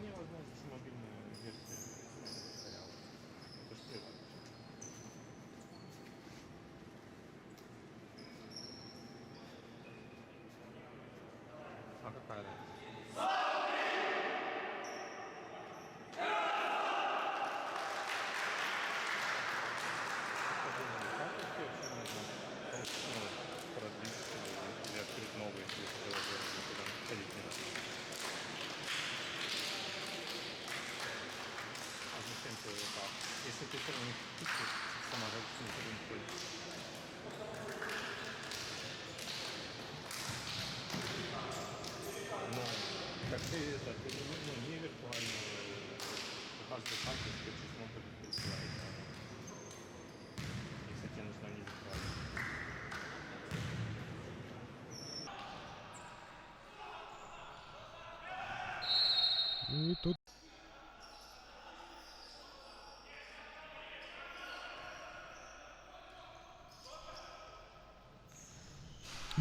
Вполне возможно, что мобильная версия стояла. Это ж приват. А какая разница? стороны птицы сама не Но как ты это, ты ну, не виртуально, у каждой карточке число будет виртуально. Если тебе нужно не виртуально. И тут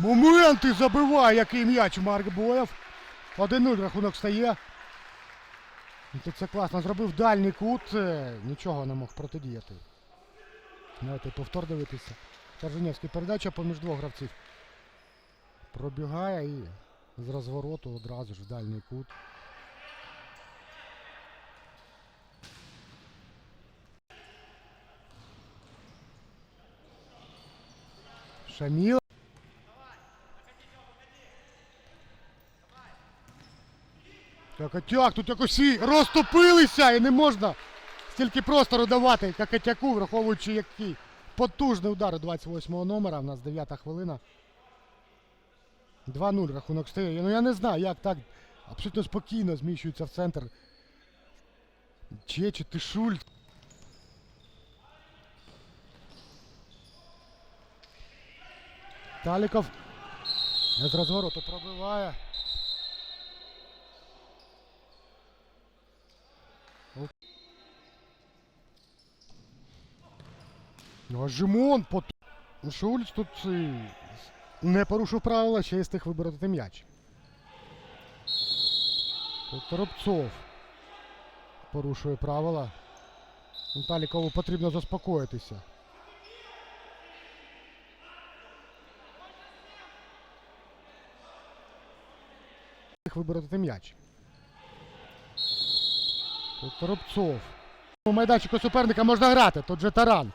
Моменти забиває, який м'яч Марк Боєв. 1-0 рахунок стає. Тут це класно зробив дальній кут. е, Нічого не мог протидіяти. Давайте повтор дивитися. Кажанівський передача поміж двох гравців. Пробігає і з розвороту одразу ж в дальній кут. Шаміл. Какатяк, тут якось всі розтопилися і не можна стільки простору давати Какатяку, враховуючи який потужний удар 28-го номера. У нас 9-та хвилина. 2-0 рахунок стає. Ну я не знаю, як так абсолютно спокійно зміщується в центр. Чечі, ти Шульц. Таліков з розвороту пробиває. Ну, а Жимон пот... Шульц тут е, не порушив правила, ще й встиг вибороти м'яч. Тут Торопцов порушує правила. Ну, Талікову потрібно заспокоїтися. вибороти м'яч. Торопцов. У майданчику суперника можна грати. Тут же таран.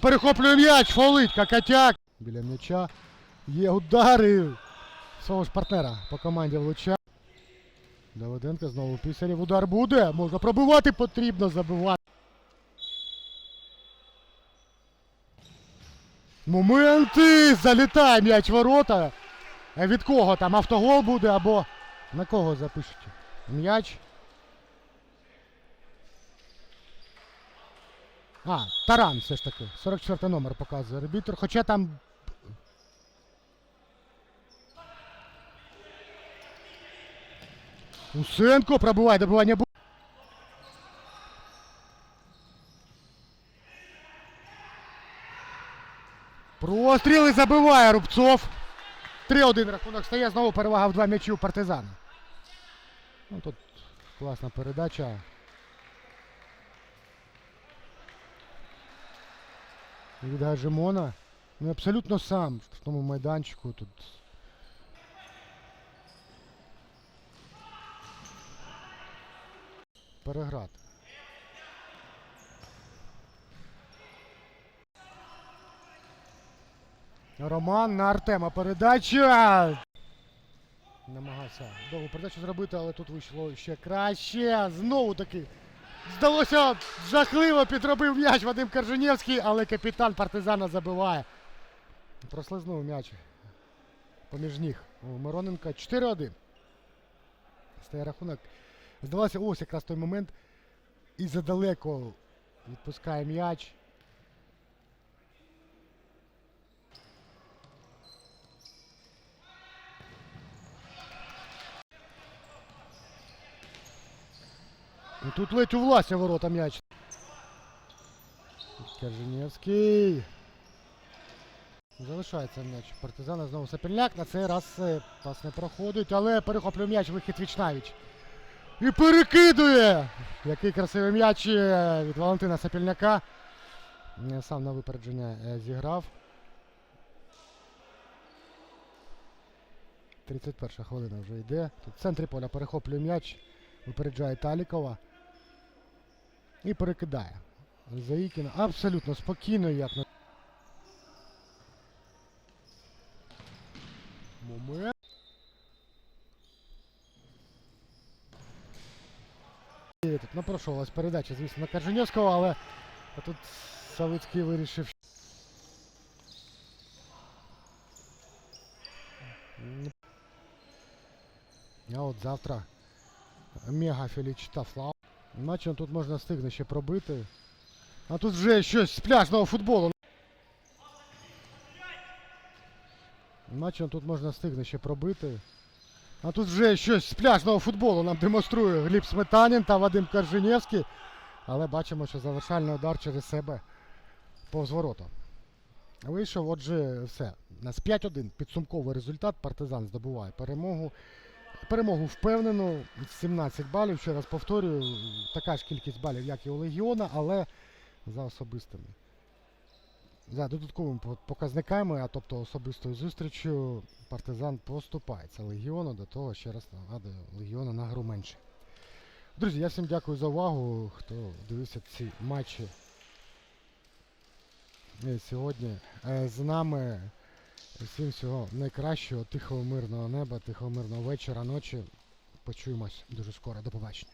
Перехоплює м'яч, фолить, Какатяк. Біля м'яча. Є удари. Свого ж партнера по команді влуча. Давиденко знову пісарів. Удар буде. Можна пробивати, потрібно забивати. Моменти! Залітає м'яч ворота. Від кого там автогол буде або на кого запишуть? М'яч. А, Таран все ж таки. 44 номер показує арбітр. Хоча там. Усенко пробиває добивання. Простріл і забиває Рубцов. 3-1 рахунок стає, знову перевага в два м'ячі у партизана. Ну, тут класна передача. Від Гаджимона. Ну, абсолютно сам в тому майданчику тут. Переграти. Роман на Артема. Передача. Намагався довгу передачу зробити, але тут вийшло ще краще. Знову таки. Здалося, жахливо підробив м'яч Вадим Карженєвський, але капітан партизана забиває. Прослизнув м'яч поміж ніг у Мироненка. 4-1. Стає рахунок. Здавалося, ось якраз той момент. І задалеко відпускає м'яч. І тут ледь у власні ворота м'яч. Керженєвський. Залишається м'яч. Партизана знову Сапельняк. На цей раз е, пас не проходить, але перехоплює м'яч вихід Вічнавіч. І перекидує! Який красивий м'яч е, від Валентина Сапільняка. Е, Сам на випередження зіграв. 31 хвилина вже йде. Тут в центрі поля перехоплює м'яч, випереджає Талікова. І перекидає. Заїкіна абсолютно спокійно, як на. Момент. Тут напрошувалась передача, звісно, на Корженевського, але тут Савицький вирішив. А от завтра мега Фелічита Флау. Наче тут можна встигне ще пробити. А тут вже щось з пляжного футболу. Наче тут можна встигне ще пробити. А тут вже щось з пляжного футболу нам демонструє Гліб Сметанін та Вадим Корженєвський. Але бачимо, що завершальний удар через себе повз ворота. Вийшов, отже, все. У нас 5-1 підсумковий результат. Партизан здобуває перемогу. Перемогу впевнену. 17 балів. Ще раз повторюю, така ж кількість балів, як і у Легіона, але за особистими. За додатковими показниками, а тобто особистою зустрічю, партизан поступається Легіону, до того, ще раз нагадую, Легіону на гру менше. Друзі, я всім дякую за увагу, хто дивився ці матчі е, сьогодні е, з нами. Всім всього найкращого, тихого мирного неба, тихого мирного вечора, ночі. Почуємось дуже скоро. До побачення.